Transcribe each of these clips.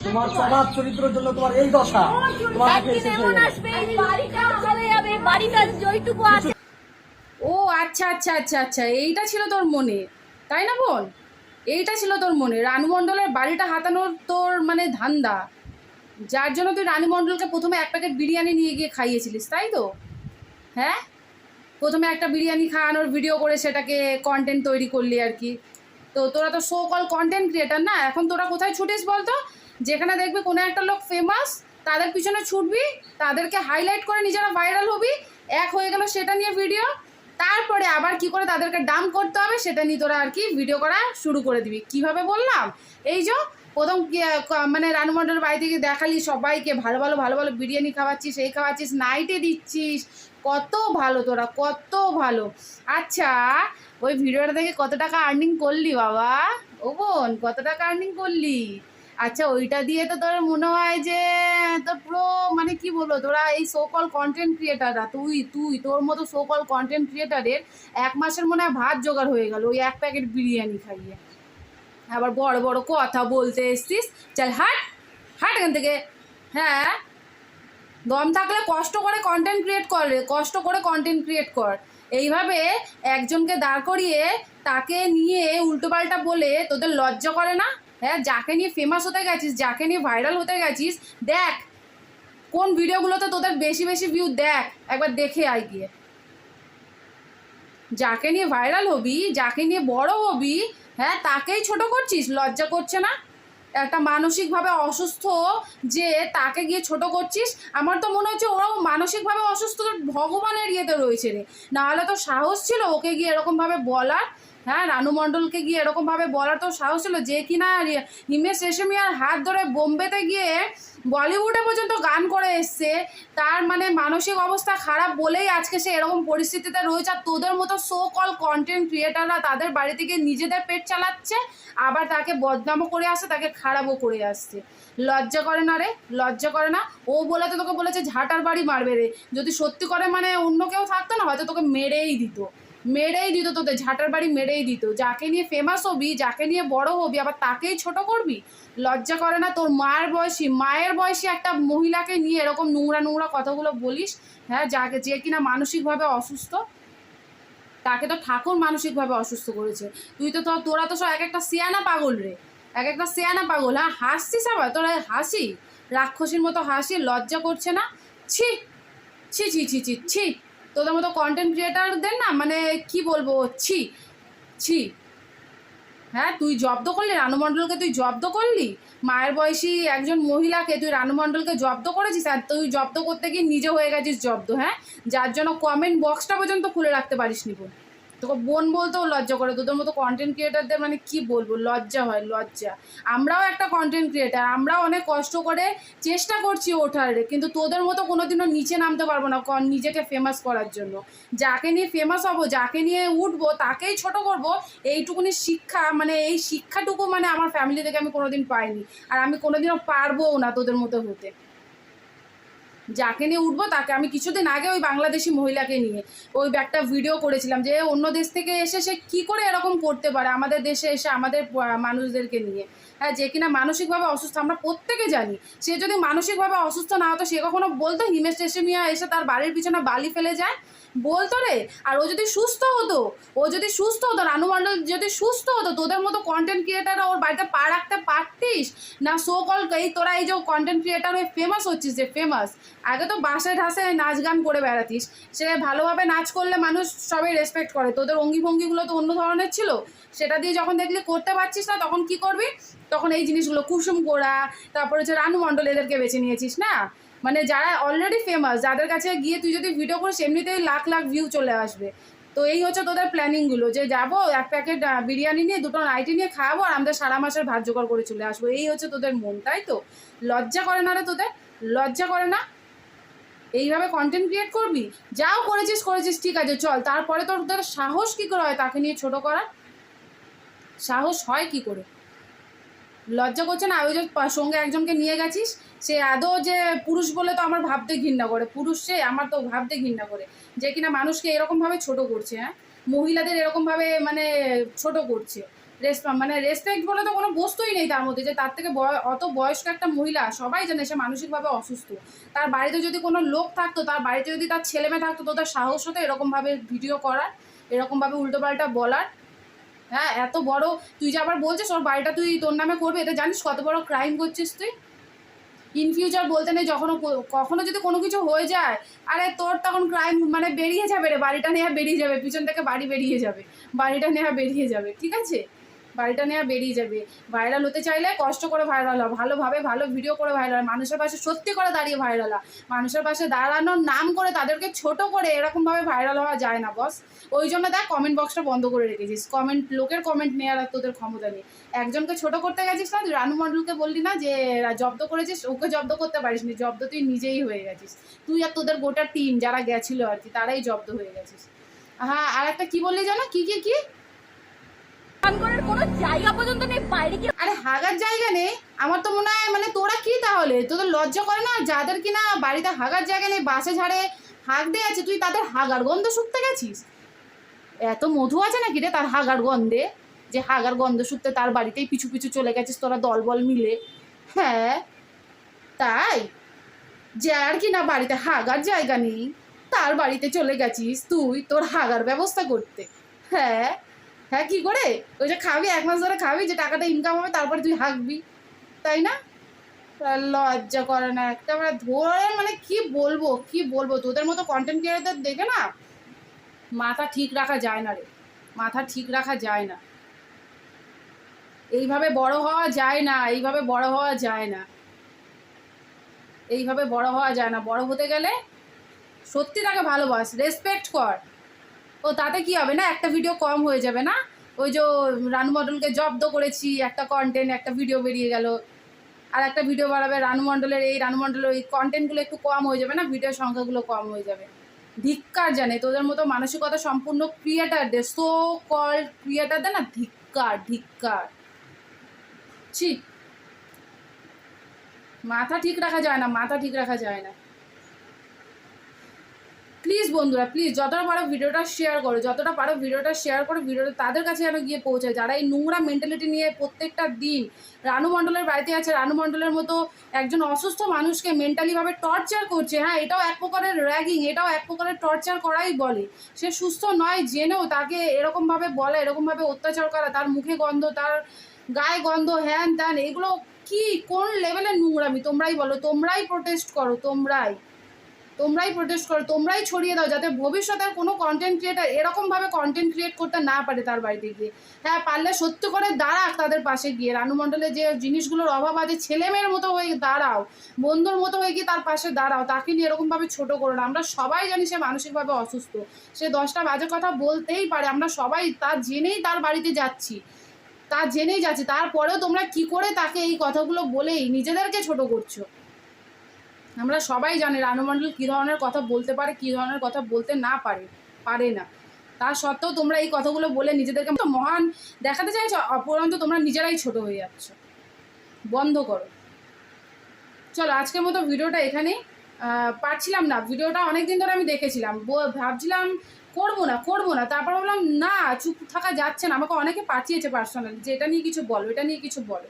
তোমার স্বভাব চরিত্রের জন্য তোমার এই দশা। তোমার ও আচ্ছা আচ্ছা আচ্ছা আচ্ছা এইটা ছিল তোর মনে তাই না বোন? এইটা ছিল তোর মনে রানু মণ্ডলের বাড়িটা হাতানোর তোর মানে ধান্দা। যার জন্য তুই রানু মণ্ডলকে প্রথমে এক প্যাকেট বিরিয়ানি নিয়ে গিয়ে খাইয়েছিলিস তাই তো? হ্যাঁ? প্রথমে একটা বিরিয়ানি খাওয়ানোর ভিডিও করে সেটাকে কন্টেন্ট তৈরি করলি আর কি। তো তোরা তো শো কল কন্টেন্ট ক্রিয়েটার না এখন তোরা কোথায় ছুটিস বলতো? যেখানে দেখবি কোনো একটা লোক ফেমাস তাদের পিছনে ছুটবি, তাদেরকে হাইলাইট করে নিজেরা ভাইরাল হবি, এক হয়ে গেল সেটা নিয়ে ভিডিও তারপরে আবার কি করে তাদেরকে ডাম করতে হবে সেটা নিয়ে তোরা আর কি ভিডিও করা শুরু করে দিবি। কীভাবে বললাম? এই যে প্রথম মানে রানু মণ্ডলের বাড়ি থেকে দেখালি সবাইকে, ভালো ভালো ভালো ভালো বিরিয়ানি খাওয়াচ্ছিস, এই খাওয়াচ্ছিস নাইটে দিচ্ছিস, কত ভালো তোরা, কত ভালো। আচ্ছা ওই ভিডিওটা থেকে কত টাকা আর্নিং করলি বাবা? ও বোন, কত টাকা আর্নিং করলি? আচ্ছা ওইটা দিয়ে তো তোর মনে হয় যে, তোর পুরো মানে কি বলব, তোরা এই সোকল কন্টেন্ট ক্রিয়েটাররা তুই তুই, তোর মতো সোকল কন্টেন্ট ক্রিয়েটারের এক মাসের মনে হয় ভাত জোগাড় হয়ে গেল ওই এক প্যাকেট বিরিয়ানি খাইয়ে। আবার বড় বড় কথা বলতে এসছিস, চল হাট হাট এখান থেকে। হ্যাঁ দম থাকলে কষ্ট করে কন্টেন্ট ক্রিয়েট কর কষ্ট করে কন্টেন্ট ক্রিয়েট কর। এইভাবে একজনকে দাঁড় করিয়ে তাকে নিয়ে উল্টোপাল্টা বলে তোদের লজ্জা করে না? হ্যাঁ যাকে নিয়ে ফেমাস হতে গেছিস, যাকে নিয়ে ভাইরাল হতে গেছিস, দেখ, কোন ভিডিওগুলোতে তোদের বেশি বেশি ভিউ দেখ, একবার দেখে আয় গিয়ে। যাকে নিয়ে ভাইরাল হবি, যাকে নিয়ে বড় হবি হ্যাঁ তাকেই ছোট করছিস, লজ্জা করছে না? একটা মানসিকভাবে অসুস্থ যে তাকে গিয়ে ছোট করছিস, আমার তো মনে হচ্ছে ওরাও মানসিকভাবে অসুস্থ, ভগবানের ইয়েতে রয়েছে রে। নাহলে তো সাহস ছিল ওকে গিয়ে এরকমভাবে বলার হ্যাঁ রানু মণ্ডলকে গিয়ে এরকমভাবে বলার তো সাহস ছিল যে কিনা হিমেশ রেশমিয়ার হাত ধরে বোম্বেতে গিয়ে বলিউডে পর্যন্ত গান করে এসছে। তার মানে মানসিক অবস্থা খারাপ বলেই আজকে সে এরকম পরিস্থিতিতে রয়েছে। আর তোদের মতো সো কল কন্টেন্ট ক্রিয়েটাররা তাদের বাড়ি থেকে নিজেদের পেট চালাচ্ছে, আবার তাকে বদনামও করে আসছে, তাকে খারাপও করে আসছে। লজ্জা করে না রে, লজ্জা করে না। ও বলে তো তোকে বলেছে, ঝাঁটার বাড়ি মারবে রে। যদি সত্যি করে মানে অন্য কেউ থাকতো না, হয়তো তোকে মেরেই দিত। মেরেই দিত তোদের, ঝাঁটার বাড়ি মেরেই দিত। যাকে নিয়ে ফেমাস হবি, যাকে নিয়ে বড় হবি, আবার তাকেই ছোট করবি? লজ্জা করে না তোর মায়ের বয়সী মায়ের বয়সী একটা মহিলাকে নিয়ে এরকম নোংরা নোংরা কথাগুলো বলিস? হ্যাঁ যাকে, যে কিনা মানসিকভাবে অসুস্থ, তাকে তো ঠাকুর মানসিকভাবে অসুস্থ করেছে। তুই তো তোরা তো সব এক একটা সিয়ানা পাগল রে। এক একটা সিয়ানা পাগল হ্যাঁ হাসছিস আবার? তোরা হাসি? রাক্ষসীর মতো হাসি, লজ্জা করছে না? ছি ছি ছি ছি ছি ছি তোদের মতো কন্টেন্ট ক্রিয়েটারদের না মানে কি বলব? ছি ছি। হ্যাঁ তুই জব্দ করলি? রানুমণ্ডলকে তুই জব্দ করলি? মায়ের বয়সী একজন মহিলাকে তুই রানুমণ্ডলকে জব্দ করেছিস? আর তুই জব্দ করতে গিয়ে নিজে হয়ে গেছিস জব্দ হ্যাঁ? যার জন্য কমেন্ট বক্সটা পর্যন্ত খুলে রাখতে পারিস নি তোকে বোন বলতেও লজ্জা করে, তোদের মতো কন্টেন্ট ক্রিয়েটারদের মানে কি বলব? লজ্জা হয়, লজ্জা। আমরাও একটা কন্টেন্ট ক্রিয়েটার আমরাও অনেক কষ্ট করে চেষ্টা করছি ওঠার, কিন্তু তোদের মতো কোনোদিনও নিচে নামতে পারব না কন নিজেকে ফেমাস করার জন্য। যাকে নিয়ে ফেমাস হব, যাকে নিয়ে উঠবো, তাকেই ছোট করব, এইটুকুনি শিক্ষা মানে এই শিক্ষাটুকু মানে আমার ফ্যামিলি থেকে আমি কোনোদিন পাইনি। আর আমি কোনোদিনও পারবোও না তোদের মতো হতে। যাকে নিয়ে উঠবো তাকে। আমি কিছুদিন আগে ওই বাংলাদেশি মহিলাকে নিয়ে ওই একটা ভিডিও করেছিলাম যে অন্য দেশ থেকে এসে সে কী করে এরকম করতে পারে আমাদের দেশে এসে আমাদের মানুষদেরকে নিয়ে? হ্যাঁ যে কিনা মানসিকভাবে অসুস্থ, আমরা প্রত্যেকে জানি। সে যদি মানসিকভাবে অসুস্থ না হতো, সে কখনো বলতো, হিমেশ রেশমিয়া এসে তার বাড়ির পিছনে বালি ফেলে যায়? বলতো রে। আর ও যদি সুস্থ হতো, ও যদি সুস্থ হতো, রানু মণ্ডল যদি সুস্থ হতো, তোদের মতো কন্টেন্ট ক্রিয়েটাররা ওর বাড়িতে পা রাখতে পারতিস না সো কল এই তোরা এই যে কন্টেন্ট ক্রিয়েটার হয়ে ফেমাস হচ্ছিস যে ফেমাস আগে তো বাসে ঢাসে নাচ গান করে বেড়াতিস। সে ভালোভাবে নাচ করলে মানুষ সবাই রেসপেক্ট করে। তোদের অঙ্গি ভঙ্গিগুলো তো অন্য ধরনের ছিল। সেটা দিয়ে যখন দেখলি করতে পারছিস না, তখন কি করবি? তখন এই জিনিসগুলো, কুসুম কোড়া, তারপরে হচ্ছে রানু মণ্ডল এদেরকে বেছে নিয়েছিস, না? মানে যারা অলরেডি ফেমাস যাদের কাছে গিয়ে তুই যদি ভিডিও করিস, এমনিতেই লাখ লাখ ভিউ চলে আসবে। তো এই হচ্ছে তোদের প্ল্যানিংগুলো যে যাব, এক প্যাকেট বিরিয়ানি নিয়ে, দুটো নাইটি নিয়ে খাওয়াবো, আর আমাদের সারা মাসের ভাত জোগাড় করে চলে আসব। এই হচ্ছে তোদের মন, তাই তো? লজ্জা করে না রে তোদের? লজ্জা করে না? এইভাবে কন্টেন্ট ক্রিয়েট করবি? যাও করেছিস করেছিস, ঠিক আছে, চল। তারপরে তোর, তোদের সাহস কী করে হয় তাকে নিয়ে ছোট করার? সাহস হয় কি করে? লজ্জা করছে না ওই যে সঙ্গে একজনকে নিয়ে গেছিস, সে আদৌ যে পুরুষ বলে তো আমার ভাবতে ঘৃণা করে, পুরুষ সে, আমার তো ভাবতে ঘৃণা করে, যে কিনা মানুষকে এরকমভাবে ছোট করছে হ্যাঁ? মহিলাদের এরকমভাবে মানে ছোট করছে রেসপেক্ট মানে রেসপেক্ট বলে তো কোনো বস্তুই নেই তার মধ্যে, যে তার থেকে অত বয়স্ক একটা মহিলা, সবাই জানে সে মানসিকভাবে অসুস্থ, তার বাড়িতে যদি কোনো লোক থাকতো, তার বাড়িতে যদি তার ছেলেমেয়ে থাকতো, তো তার সাহস হতো এরকমভাবে ভিডিও করার, এরকমভাবে উল্টোপাল্টা বলার হ্যাঁ এত বড়, তুই যে আবার বলছিস ওর বাড়িটা তুই তোর নামে করবে এটা জানিস কত বড় ক্রাইম করছিস তুই? ইন ফিউচার বলতে নেই যখন কখনো যদি কোনো কিছু হয়ে যায়, আরে তোর তখন ক্রাইম মানে বেরিয়ে যাবে রে, বাড়িটা নেওয়া বেরিয়ে যাবে, পিছন থেকে বাড়ি বেরিয়ে যাবে, বাড়িটা নেওয়া বেরিয়ে যাবে, ঠিক আছে? বাড়িটা নেওয়া বেরিয়ে যাবে। ভাইরাল হতে চাইলে কষ্ট করে ভাইরাল হয় ভালোভাবে ভালো ভিডিও করে ভাইরাল মানুষের পাশে সত্যি করে দাঁড়িয়ে ভাইরাল হয় মানুষের পাশে দাঁড়ানোর নাম করে তাদেরকে ছোট করে এরকমভাবে ভাইরাল হওয়া যায় না বস ওই জন্য দেখ কমেন্ট বক্সটা বন্ধ করে রেখেছিস। কমেন্ট লোকের কমেন্ট নেওয়ার তোদের ক্ষমতা নেই। একজনকে ছোট করতে গেছিস না, তুই রানু মণ্ডলকে বললি না যে জব্দ করেছিস? ওকে জব্দ করতে পারিস নি। জব্দ তুই নিজেই হয়ে গেছিস। তুই আর তোদের গোটা টিম যারা গেছিল আর কি, তারাই জব্দ হয়ে গেছিস। হ্যাঁ আর একটা কি বললি জানো? কি কি কি? কোনো জায়গা পর্যন্ত নেই কি আরে হাগার জায়গা নেই? আমার তো মনে হয় মানে তোরা কি তাহলে? তোদের লজ্জা করে না? যাদের কিনা বাড়িতে হাগার জায়গা নেই, বাসে ঝাড়ে হাগ আছে, তুই তাদের হাগার গন্ধ শুকতে গেছিস? এত মধু আছে রে তার হাগার গন্ধে? যে হাগার গন্ধ তার বাড়িতেই পিছু পিছু চলে গেছিস তোরা দলবল মিলে। হ্যাঁ তাই? যার কিনা বাড়িতে হাগার জায়গা নেই, তার বাড়িতে চলে গেছিস তুই তোর হাগার ব্যবস্থা করতে। হ্যাঁ হ্যাঁ কি করে? ওই যে খাবি, এক মাস ধরে খাবি, যে টাকাটা ইনকাম হবে, তারপরে তুই হাঁকবি। তাই না? লজ্জা করে না একটা মানে ধরে মানে কি বলব কি বলব? তোদের মতো কন্টেন্ট ক্রিয়েটার দেখে না মাথা ঠিক রাখা যায় না রে। মাথা ঠিক রাখা যায় না। এইভাবে বড় হওয়া যায় না, এইভাবে বড় হওয়া যায় না। এইভাবে বড় হওয়া যায় না। বড় হতে গেলে সত্যি তাকে ভালোবাস রেসপেক্ট কর। ও তাতে কি হবে না? একটা ভিডিও কম হয়ে যাবে না? ওই যে রানু মণ্ডলকে জব্দ করেছি, একটা কন্টেন্ট একটা ভিডিও বেরিয়ে গেল। আর একটা ভিডিও বাড়াবে রানু মণ্ডলের, এই রানু মণ্ডলের ওই কন্টেন্টগুলো একটু কম হয়ে যাবে না? ভিডিও সংখ্যাগুলো কম হয়ে যাবে। ধিক্কার জানে, তোদের মতো মানসিকতা সম্পূর্ণ ক্রিয়েটারদের সো কল ক্রিয়েটারদের না ধিক্কার ধিক্কার। ছি। মাথা ঠিক রাখা যায় না, মাথা ঠিক রাখা যায় না। প্লিজ বন্ধুরা প্লিজ যতটা পারো ভিডিওটা শেয়ার করো, যতটা পারো ভিডিওটা শেয়ার করো, ভিডিওটা তাদের কাছে যেন গিয়ে পৌঁছায়। যারা এই নোংরা মেন্টালিটি নিয়ে প্রত্যেকটা দিন রানু মণ্ডলের বাড়িতে আছে, রানু মণ্ডলের মতো একজন অসুস্থ মানুষকে মেন্টালিভাবে টর্চার করছে হ্যাঁ এটাও এক প্রকারের র্যাগিং এটাও এক প্রকারের টর্চার করাই বলে। সে সুস্থ নয়, জেনেও তাকে এরকমভাবে বলা এরকমভাবে অত্যাচার করা, তার মুখে গন্ধ, তার গায়ে গন্ধ, হ্যান ত্যান, এগুলো কি, কোন লেভেলের নোংরামি? তোমরাই বলো, তোমরাই প্রোটেস্ট করো, তোমরাই। তোমরাই প্রোটেস্ট করো, তোমরাই ছড়িয়ে দাও যাতে ভবিষ্যতে আর কোনো কন্টেন্ট ক্রিয়েটার এরকমভাবে কন্টেন্ট ক্রিয়েট করতে না পারে তার বাড়িতে গিয়ে। হ্যাঁ পারলে সত্যি করে দাঁড়াক তাদের পাশে গিয়ে। রানু মণ্ডলের যে জিনিসগুলোর অভাব আছে ছেলে মেয়ের মতো হয়ে দাঁড়াও, বন্ধুর মতো হয়ে গিয়ে তার পাশে দাঁড়াও, তাকে নিয়ে এরকমভাবে ছোট করো না। আমরা সবাই জানি সে মানসিকভাবে অসুস্থ। সে দশটা বাজে কথা বলতেই পারে। আমরা সবাই তা জেনেই তার বাড়িতে যাচ্ছি। তা জেনেই যাচ্ছি। তারপরেও তোমরা কি করে তাকে এই কথাগুলো বলেই নিজেদেরকে ছোট করছ? আমরা সবাই জানি রানু মণ্ডল কী ধরনের কথা বলতে পারে, কী ধরনের কথা বলতে না পারে পারে না। তা সত্ত্বেও তোমরা এই কথাগুলো বলে নিজেদেরকে তো মহান দেখাতে চাইছো, অপরন্ত তোমরা নিজেরাই ছোট হয়ে যাচ্ছ। বন্ধ করো। চলো, আজকের মতো ভিডিওটা এখানেই পারছিলাম না। ভিডিওটা অনেক দিন ধরে আমি দেখেছিলাম। ভাবছিলাম করব না করব না। তারপর বললাম না, চুপ থাকা যাচ্ছে না। আমাকে অনেকে পাঠিয়েছে পার্সোনালি যে, এটা নিয়ে কিছু বলো, এটা নিয়ে কিছু বলো।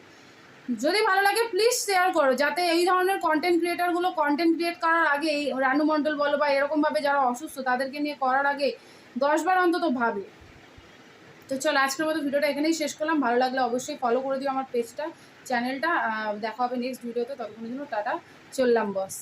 যদি ভালো লাগে প্লিজ শেয়ার করো, যাতে এই ধরনের কন্টেন্ট ক্রিয়েটারগুলো কন্টেন্ট ক্রিয়েট করার আগে এই রানু মণ্ডল বলো বা এরকমভাবে যারা অসুস্থ, তাদেরকে নিয়ে করার আগে দশবার অন্তত ভাবে। তো চলো, আজকের মতো ভিডিওটা এখানেই শেষ করলাম। ভালো লাগলে অবশ্যই ফলো করে দিও আমার পেজটা চ্যানেলটা দেখা হবে নেক্সট ভিডিওতে ততক্ষণের জন্য টাটা, চললাম বস